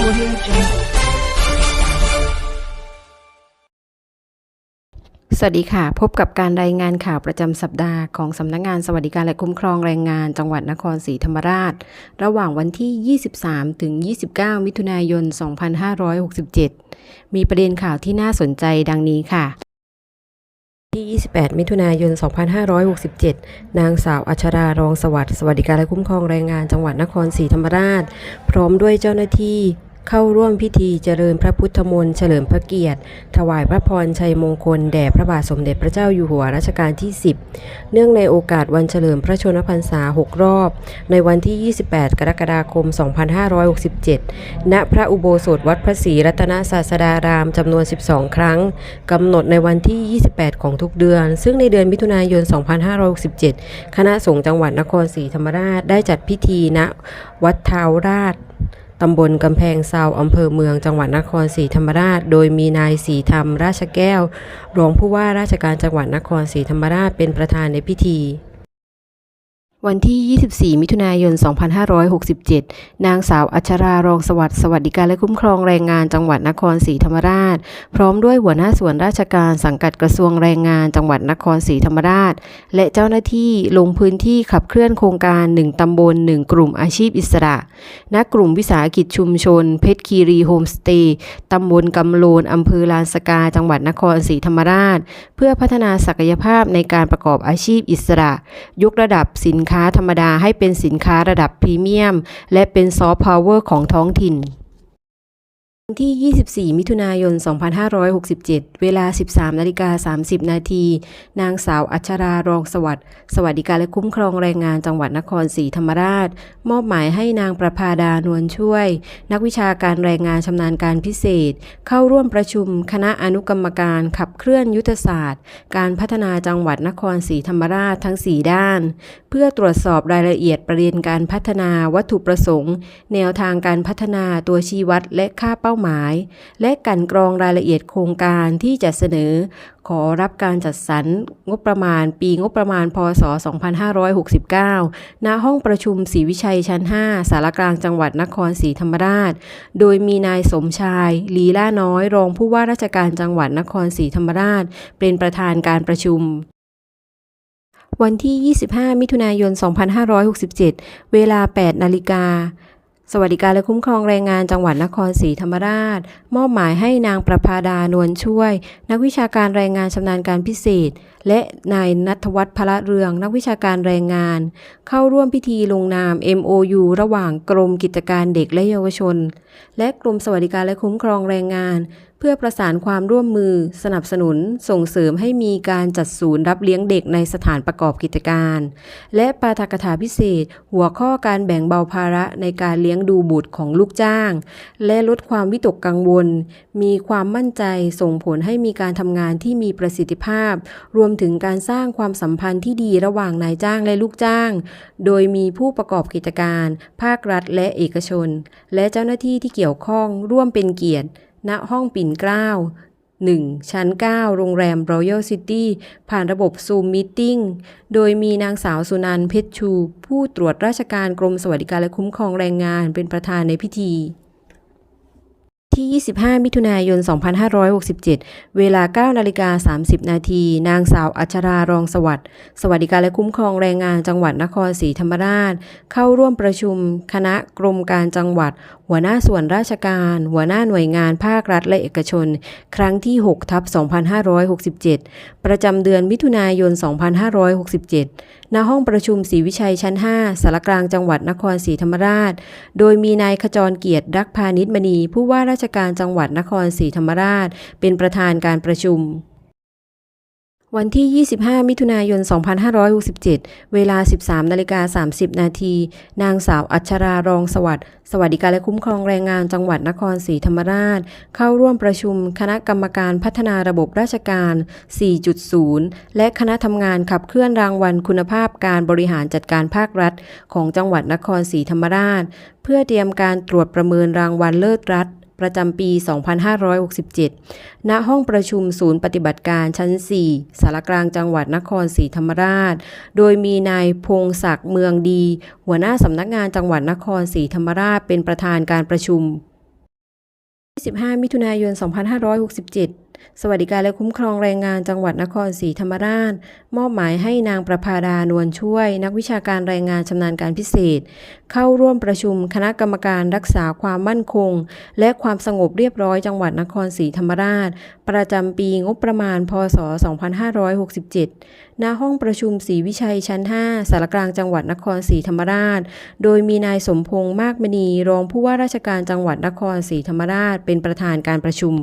สวัสดีค่ะ พบกับการรายงานข่าวประจำสัปดาห์ของสำนักงานสวัสดิการและคุ้มครองแรงงานจังหวัดนครศรีธรรมราช ระหว่างวันที่ 23 ถึง 29 มิถุนายน 2567 มีประเด็นข่าวที่น่าสนใจดังนี้ค่ะที่ 28 มิถุนายน 2567 นางสาวอัชรารองสวัสดิ์ สวัสดิการและคุ้มครองแรงงานจังหวัดนครศรีธรรมราช พร้อมด้วยเจ้าหน้าที่ เข้าร่วมพิธีเจริญพระพุทธมนต์เฉลิมพระเกียรติ ถวายพระพรชัยมงคล แด่พระบาทสมเด็จพระเจ้าอยู่หัวรัชกาลที่ 10 เนื่องในโอกาสวันเฉลิมพระชนมพรรษา 6 รอบ ในวันที่ 28 กรกฎาคม 2567 ณ พระอุโบสถวัดพระศรีรัตนศาสดารามจำนวน 12 ครั้ง กำหนดในวันที่ 28 ของทุกเดือน ซึ่งในเดือนมิถุนายน 2567 คณะสงฆ์จังหวัดนครศรีธรรมราชได้จัดพิธีณวัดเท้าราช ตำบลกำแพงเซาอำเภอเมืองจังหวัดนครศรีธรรมราช โดยมีนายศรีธรรม ราชแก้ว รองผู้ว่าราชการจังหวัดนครศรีธรรมราชเป็นประธานในพิธี วันที่ 24 มิถุนายน 2567 นางสาวอัชรารองสวัสดิ์สวัสดิการและคุ้มครองแรงงานจังหวัดนครศรีธรรมราช พร้อมด้วยหัวหน้าส่วนราชการสังกัดกระทรวงแรงงานจังหวัดนครศรีธรรมราช และเจ้าหน้าที่ลงพื้นที่ขับเคลื่อนโครงการ 1 ตำบล 1 กลุ่มอาชีพอิสระ ณ กลุ่มวิสาหกิจชุมชน เพชรคีรีโฮมสเตย์ ตำบลกำโลน อำเภอลานสกา จังหวัดนครศรีธรรมราช เพื่อพัฒนาศักยภาพในการประกอบอาชีพอิสระ ยกระดับสินค้าธรรมดาให้เป็นสินค้าระดับพรีเมียม และเป็นซอฟต์พาวเวอร์ของท้องถิ่นวัน ที่ 24 มิถุนายน 2567 เวลา 13นาฬิกา30 นาที นางสาวอัชรารองสวัสดิ์ สวัสดิการและคุ้มครองแรงงานจังหวัดนครศรีธรรมราช มอบหมายให้นางประภาดานวลช่วย นักวิชาการแรงงานชำนาญการพิเศษ เข้าร่วมประชุมคณะอนุกรรมการขับเคลื่อนยุทธศาสตร์ การพัฒนาจังหวัดนครศรีธรรมราชทั้ง 4 ด้าน เพื่อตรวจสอบรายละเอียดประเด็นการพัฒนาวัตถุประสงค์ แนวทางการพัฒนาตัวชี้วัดและค่าเป้าหมาย และกันกรองรายละเอียดโครงการที่จะเสนอ ขอรับการจัดสรรงบประมาณปีงบประมาณพศ 2569 ณ ห้องประชุมศรีวิชัยชั้น 5 สารกลางจังหวัดนครศรีธรรมราช โดยมีนายสมชายลีล่าน้อย รองผู้ว่าราชการจังหวัดนครศรีธรรมราช เป็นประธานการประชุมวันที่ 25 มิถุนายน 2567 เวลา 8 นาฬิกา สวัสดิการและคุ้มครองแรงงานจังหวัดนครศรีธรรมราช มอบหมายให้นางประภาดานวลช่วย นักวิชาการแรงงานชำนาญการพิเศษ และนายนัทวัฒน์พละเรือง นักวิชาการแรงงาน เข้าร่วมพิธีลงนาม MOU ระหว่างกรมกิจการเด็กและเยาวชน และกรมสวัสดิการและคุ้มครองแรงงาน เพื่อประสานความร่วมมือ สนับสนุน ส่งเสริมให้มีการจัดศูนย์รับเลี้ยงเด็กในสถานประกอบกิจการ และปาฐกถาพิเศษ หัวข้อการแบ่งเบาภาระในการเลี้ยงดูบุตรของลูกจ้าง และลดความวิตกกังวล มีความมั่นใจส่งผลให้มีการทำงานที่มีประสิทธิภาพ รวมถึงการสร้างความสัมพันธ์ที่ดีระหว่างนายจ้างและลูกจ้าง โดยมีผู้ประกอบกิจการ ภาครัฐและเอกชน และเจ้าหน้าที่ที่เกี่ยวข้องร่วมเป็นเกียรติ ณห้องปิ่นเกล้า 1 ชั้น 9 โรงแรม Royal City ผ่านระบบ Zoom Meeting โดยมีนางสาวสุนันท์เพชรชู ผู้ตรวจราชการกรมสวัสดิการและคุ้มครองแรงงานเป็นประธานในพิธี ที่ 25 มิถุนายน 2567 เวลา 9 นาฬิกา 30 นาที นางสาวอัชรารองสวัสดิ์ สวัสดิการและคุ้มครองแรงงานจังหวัดนครศรีธรรมราช เข้าร่วมประชุม คณะกรมการจังหวัด หัวหน้าส่วนราชการ หัวหน้าหน่วยงานภาครัฐและเอกชน ครั้งที่6ทับ2567 ประจำเดือนมิถุนายน 2567 ณ ห้องประชุมศรีวิชัยชั้น 5สารกลางจังหวัดนครศรีธรรมราช โดยมีนายขจรเกียรติรักพาณิชมณี ผู้ว่าราชการจังหวัดนครศรีธรรมราช เป็นประธานการประชุม วันที่ 25 มิถุนายน 2567 เวลา 13นาฬิกา30 นาที นางสาวอัชรารองสวัสดิ์ สวัสดิการและคุ้มครองแรงงานจังหวัดนครศรีธรรมราช เข้าร่วมประชุมคณะกรรมการพัฒนาระบบราชการ 4.0 และคณะทำงานขับเคลื่อนรางวัลคุณภาพการบริหารจัดการภาครัฐ ของจังหวัดนครศรีธรรมราช เพื่อเตรียมการตรวจประเมินรางวัลเลิศรัฐ ประจำปี 2567 ณ ห้องประชุมศูนย์ปฏิบัติการชั้น 4 สารกลางจังหวัดนครศรีธรรมราช โดยมีนายพงศักดิ์เมืองดี หัวหน้าสำนักงานจังหวัดนครศรีธรรมราช เป็นประธานการประชุม25มิถุนายน 2567 สวัสดิการและคุ้มครองแรงงานจังหวัดนครศรีธรรมราช มอบหมายให้นางประภาดานวลช่วย นักวิชาการแรงงานชำนาญการพิเศษ เข้าร่วมประชุมคณะกรรมการรักษาความมั่นคง และความสงบเรียบร้อยจังหวัดนครศรีธรรมราช ประจำปีงบประมาณ พศ 2567 ณ ห้องประชุมศรีวิชัยชั้น 5 สารกลางจังหวัดนครศรีธรรมราช โดยมีนายสมพงษ์มากมณีรองผู้ว่าราชการจังหวัดนครศรีธรรมราช เป็นประธานการประชุม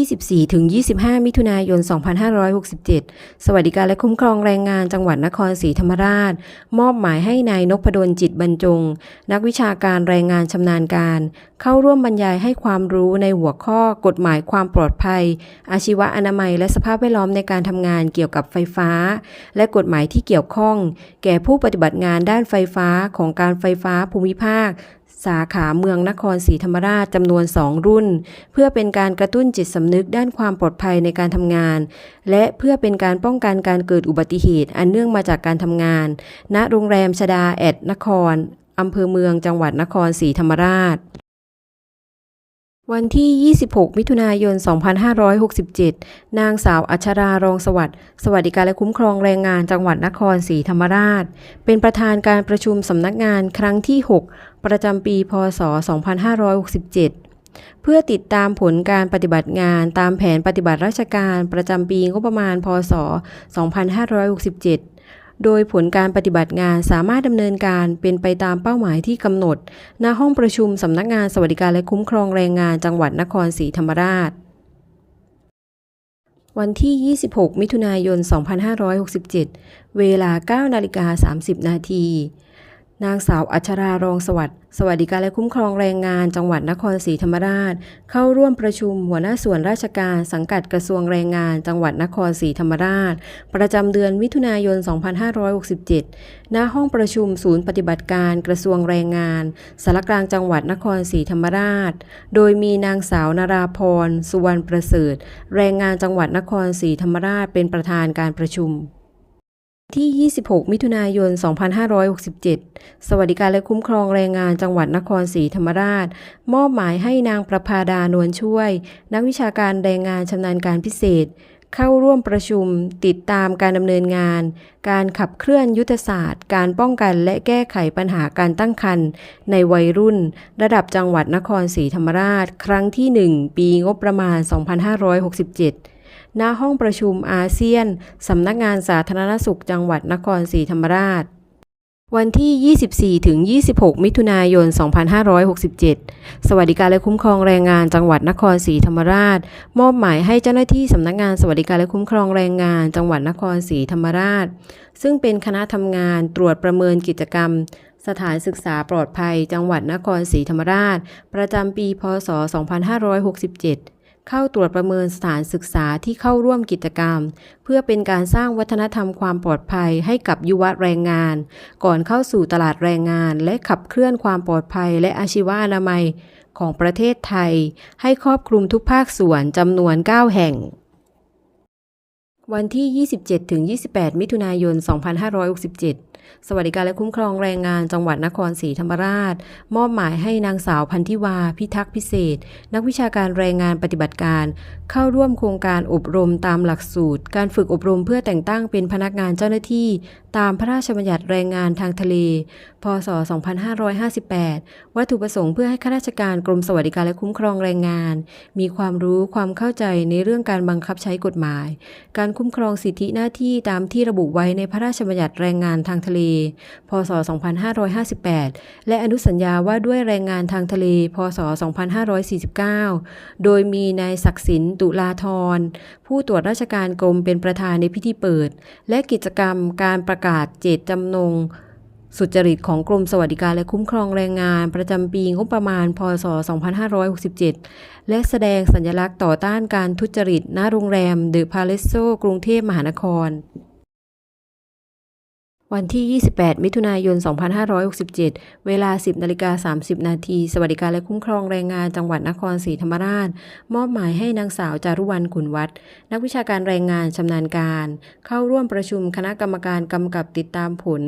ที่24ถึง25 มิถุนายน 2567 สวัสดิการและคุ้มครองแรงงานจังหวัดนครศรีธรรมราช มอบหมายให้นายนพดลจิตบรรจง นักวิชาการแรงงานชำนาญการ เข้าร่วมบรรยายให้ความรู้ในหัวข้อกฎหมายความปลอดภัย อาชีวะอนามัย และสภาพแวดล้อมในการทำงานเกี่ยวกับไฟฟ้า และกฎหมายที่เกี่ยวข้อง แก่ผู้ปฏิบัติงานด้านไฟฟ้าของการไฟฟ้าภูมิภาค สาขาเมืองนครศรีธรรมราชจำนวน 2 รุ่น เพื่อเป็นการกระตุ้นจิตสำนึกด้านความปลอดภัยในการทำงาน และเพื่อเป็นการป้องกันการเกิดอุบัติเหตุ อันเนื่องมาจากการทำงาน ณโรงแรมชดาแอดนครอำเภอเมืองจังหวัดนครศรีธรรมราชวันที่ 26 มิถุนายน 2567 นางสาวอัชรารองสวัสดิ์ สวัสดิการและคุ้มครองแรงงานจังหวัดนครศรีธรรมราช เป็นประธานการประชุมสำนักงานครั้งที่ 6 ประจำปีพศ 2567 เพื่อติดตามผลการปฏิบัติงานตามแผนปฏิบัติราชการประจำปีงบประมาณ พศ 2567โดยผลการปฏิบัติงานสามารถดำเนินการเป็นไปตามเป้าหมายที่กำหนด ณ ห้องประชุมสำนักงานสวัสดิการและคุ้มครองแรงงานจังหวัดนครศรีธรรมราช วันที่ 26 มิถุนายน 2567 เวลา 9 นาฬิกา 30 นาที นางสาวอัชรารองสวัสดิ์สวัสดิการและคุ้มครองแรงงาน จังหวัดนครศรีธรรมราช เข้าร่วมประชุมหัวหน้าส่วนราชการสังกัดกระทรวงแรงงาน จังหวัดนครศรีธรรมราช ประจำเดือนมิถุนายน 2567 ณ ห้องประชุมศูนย์ปฏิบัติการกระทรวงแรงงานสารกลางจังหวัดนครศรีธรรมราช โดยมีนางสาวนาราพร สุวรรณประเสริฐ แรงงานจังหวัดนครศรีธรรมราชเป็นประธานการประชุม ที่ 26 มิถุนายน 2567 สวัสดิการและคุ้มครองแรงงานจังหวัดนครศรีธรรมราช มอบหมายให้นางประภาดานวลช่วย นักวิชาการแรงงานชำนาญการพิเศษ เข้าร่วมประชุม ติดตามการดำเนินงาน การขับเคลื่อนยุทธศาสตร์ การป้องกันและแก้ไขปัญหาการตั้งครรภ์ในวัยรุ่น ระดับจังหวัดนครศรีธรรมราช ครั้งที่ 1 ปีงบประมาณ 2567 ณห้องประชุมอาเซียน สำนักงานสาธารณสุขจังหวัดนครศรีธรรมราช วันที่ 24 ถึง 26 มิถุนายน 2567 สวัสดิการและคุ้มครองแรงงานจังหวัดนครศรีธรรมราช มอบหมายให้เจ้าหน้าที่สำนักงานสวัสดิการและคุ้มครองแรงงานจังหวัดนครศรีธรรมราช ซึ่งเป็นคณะทำงานตรวจประเมินกิจกรรมสถานศึกษาปลอดภัยจังหวัดนครศรีธรรมราช ประจำปี พศ 2567 เข้าตรวจประเมินสถานศึกษาที่เข้าร่วมกิจกรรม เพื่อเป็นการสร้างวัฒนธรรมความปลอดภัยให้กับยุวะแรงงาน ก่อนเข้าสู่ตลาดแรงงาน และขับเคลื่อนความปลอดภัย และอาชีวะอนามัยของประเทศไทย ให้ครอบคลุมทุกภาคส่วนจำนวน 9 แห่ง วันที่ 27ถึง28 มิถุนายน 2567 สวัสดิการและคุ้มครองแรงงานจังหวัดนครศรีธรรมราช มอบหมายให้นางสาวพันธิวา พิทักษ์พิเศษ นักวิชาการแรงงานปฏิบัติการ เข้าร่วมโครงการอบรมตามหลักสูตร การฝึกอบรมเพื่อแต่งตั้งเป็นพนักงานเจ้าหน้าที่ตามพระราชบัญญัติแรงงานทางทะเล พศ 2558 วัตถุประสงค์เพื่อให้ข้าราชการกรมสวัสดิการและคุ้มครองแรงงาน มีความรู้ความเข้าใจในเรื่องการบังคับใช้กฎหมาย การคุ้มครองสิทธิหน้าที่ตามที่ระบุไว้ในพระราชบัญญัติแรงงานทางทะเล พศ 2558 และอนุสัญญาว่าด้วยแรงงานทางทะเล พศ 2549 โดยมีนายศักดิ์สินตุลาธรผู้ตรวจราชการกรมเป็นประธานในพิธีเปิด และกิจกรรมการประกาศเจตจำนง สุจริตของกรมสวัสดิการและคุ้มครองแรงงาน ประจำปีงบประมาณ พศ 2567 และแสดงสัญลักษณ์ต่อต้านการทุจริตณโรงแรมเดอะพาเลสโซกรุงเทพมหานคร วันที่ 28 มิถุนายน 2567 เวลา 10นาฬิกา30 นาที สวัสดิการและคุ้มครองแรงงานจังหวัดนครศรีธรรมราช มอบหมายให้นางสาวจารุวรรณขุนวัฒน์นักวิชาการแรงงานชำนาญการ เข้าร่วมประชุมคณะกรรมการกำกับติดตามผล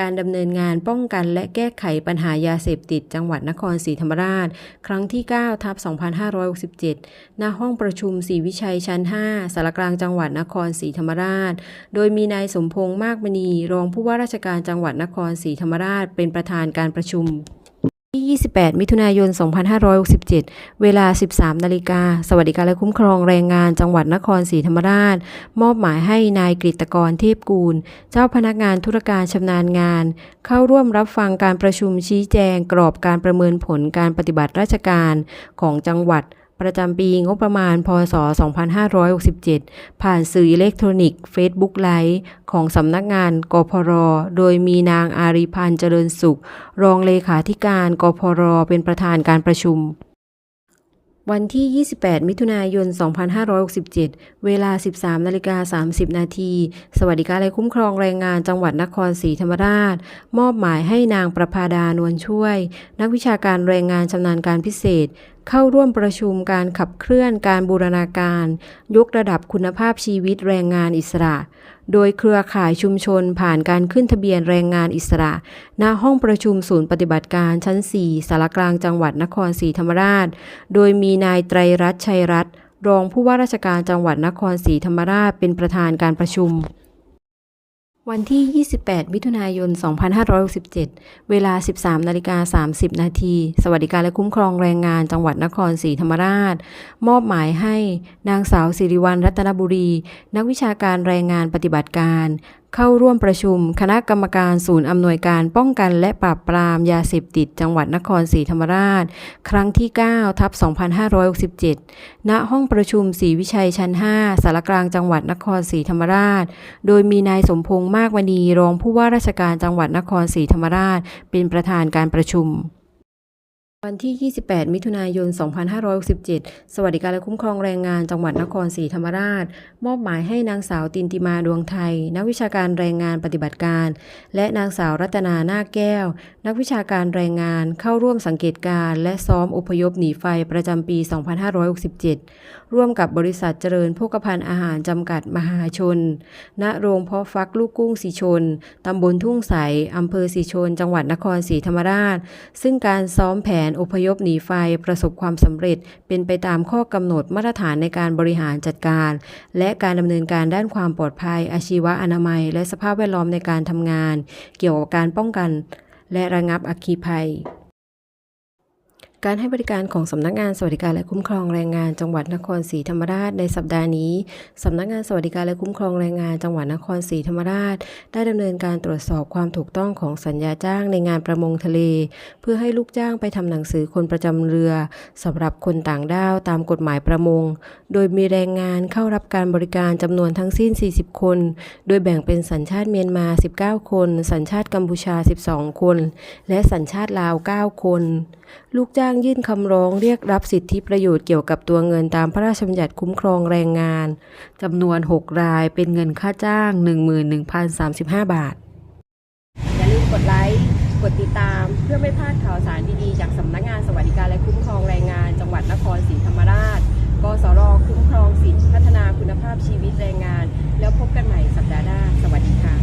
การดำเนินงานป้องกันและแก้ไขปัญหายาเสพติดจังหวัดนครศรีธรรมราช ครั้งที่ 9 ทับ 2567 ณ ห้องประชุมศรีวิชัยชั้น 5สารกลางจังหวัดนครศรีธรรมราช โดยมีนายสมพงษ์มากมณี รองผู้ว่าราชการจังหวัดนครศรีธรรมราช เป็นประธานการประชุม ที่ 28 มิถุนายน 2567 เวลา 13 นาฬิกา สวัสดิการและคุ้มครองแรงงานจังหวัดนครศรีธรรมราช มอบหมายให้นายกฤตกรเทพกูล เจ้าพนักงานธุรการชำนาญงาน เข้าร่วมรับฟังการประชุมชี้แจงกรอบการประเมินผลการปฏิบัติราชการของจังหวัด ประจำปีงบประมาณ พศ 2567 ผ่านสื่ออิเล็กทรอนิกส์ Facebook ไลฟ์ของสำนักงานกพร โดยมีนางอารีพันธ์เจริญสุข รองเลขาธิการกพร เป็นประธานการประชุม วันที่ 28 มิถุนายน 2567 เวลา 13นาฬิกา30 นาที สวัสดิการและคุ้มครองแรงงานจังหวัดนครศรีธรรมราช มอบหมายให้นางประภาดานวลช่วย นักวิชาการแรงงานชำนาญการพิเศษ เข้าร่วมประชุมการขับเคลื่อนการบูรณาการ ยกระดับคุณภาพชีวิตแรงงานอิสระ โดยเครือข่ายชุมชนผ่านการขึ้นทะเบียนแรงงานอิสระ ณ ห้องประชุมศูนย์ปฏิบัติการชั้น 4 สารกลางจังหวัดนครศรีธรรมราช โดยมีนายไตรรัตน์ชัยรัตน์รองผู้ว่าราชการจังหวัดนครศรีธรรมราชเป็นประธานการประชุม วันที่ 28 มิถุนายน 2567 เวลา 13นาฬิกา30 นาที สวัสดิการและคุ้มครองแรงงานจังหวัดนครศรีธรรมราช มอบหมายให้นางสาวสิริวัลรัตนบุรี นักวิชาการแรงงานปฏิบัติการเข้าร่วมประชุม คณะกรรมการศูนย์อำนวยการป้องกันและปราบปรามยาเสพติดจังหวัดนครศรีธรรมราช ครั้งที่ 9 ทับ 2567 ณ ห้องประชุมศรีวิชัยชั้น 5 สารกลางจังหวัดนครศรีธรรมราช โดยมีนายสมพงษ์มากมณีรองผู้ว่าราชการจังหวัดนครศรีธรรมราช เป็นประธานการประชุม วันที่ 28 มิถุนายน 2567 สวัสดิการและคุ้มครองแรงงานจังหวัดนครศรีธรรมราช มอบหมายให้นางสาวตินติมาดวงไทย นักวิชาการแรงงานปฏิบัติการ และนางสาวรัตนาหน้าแก้ว นักวิชาการแรงงานเข้าร่วมสังเกตการ และซ้อมอพยพหนีไฟประจำปี 2567ร่วมกับบริษัทเจริญโภคภัณฑ์อาหารจำกัดมหาชน ณ โรงเพาะฟักลูกกุ้งสีชน ตำบลทุ่งใส อำเภอสีชน จังหวัดนครศรีธรรมราช ซึ่งการซ้อมแผนอพยพหนีไฟประสบความสำเร็จ เป็นไปตามข้อกำหนดมาตรฐานในการบริหารจัดการ และการดำเนินการด้านความปลอดภัย อาชีวะอนามัย และสภาพแวดล้อมในการทำงาน เกี่ยวกับการป้องกัน และระงับอัคคีภัย การให้บริการของสำนักงานสวัสดิการและคุ้มครองแรงงานจังหวัดนครศรีธรรมราชในสัปดาห์นี้สำนักงานสวัสดิการและคุ้มครองแรงงานจังหวัดนครศรีธรรมราช ได้ดำเนินการตรวจสอบความถูกต้องของสัญญาจ้างในงานประมงทะเล เพื่อให้ลูกจ้างไปทำหนังสือคนประจำเรือสำหรับคนต่างด้าวตามกฎหมายประมง โดยมีแรงงานเข้ารับการบริการจำนวนทั้งสิ้น 40 คน โดยแบ่งเป็นสัญชาติเมียนมา 19 คน สัญชาติกัมพูชา 12 คน และสัญชาติลาว 9 คน ลูกจ้างางยื่นคำร้องเรียกรับสิทธิประโยชน์เกี่ยวกับตัวเงินตามพระราชบัญญัติคุ้มครองแรงงานจำนวน 6 รายเป็นเงินค่าจ้าง 11,035 บาท อย่าลืมกดไลค์ กดติดตามเพื่อไม่พลาดข่าวสารดีๆ จากสำนักงานสวัสดิการและคุ้มครองแรงงาน จังหวัดนครศรีธรรมราชกสรคุ้มครองสิทธิพัฒนาคุณภาพชีวิตแรงงาน แล้วพบกันใหม่สัปดาห์หน้าสวัสดีค่ะ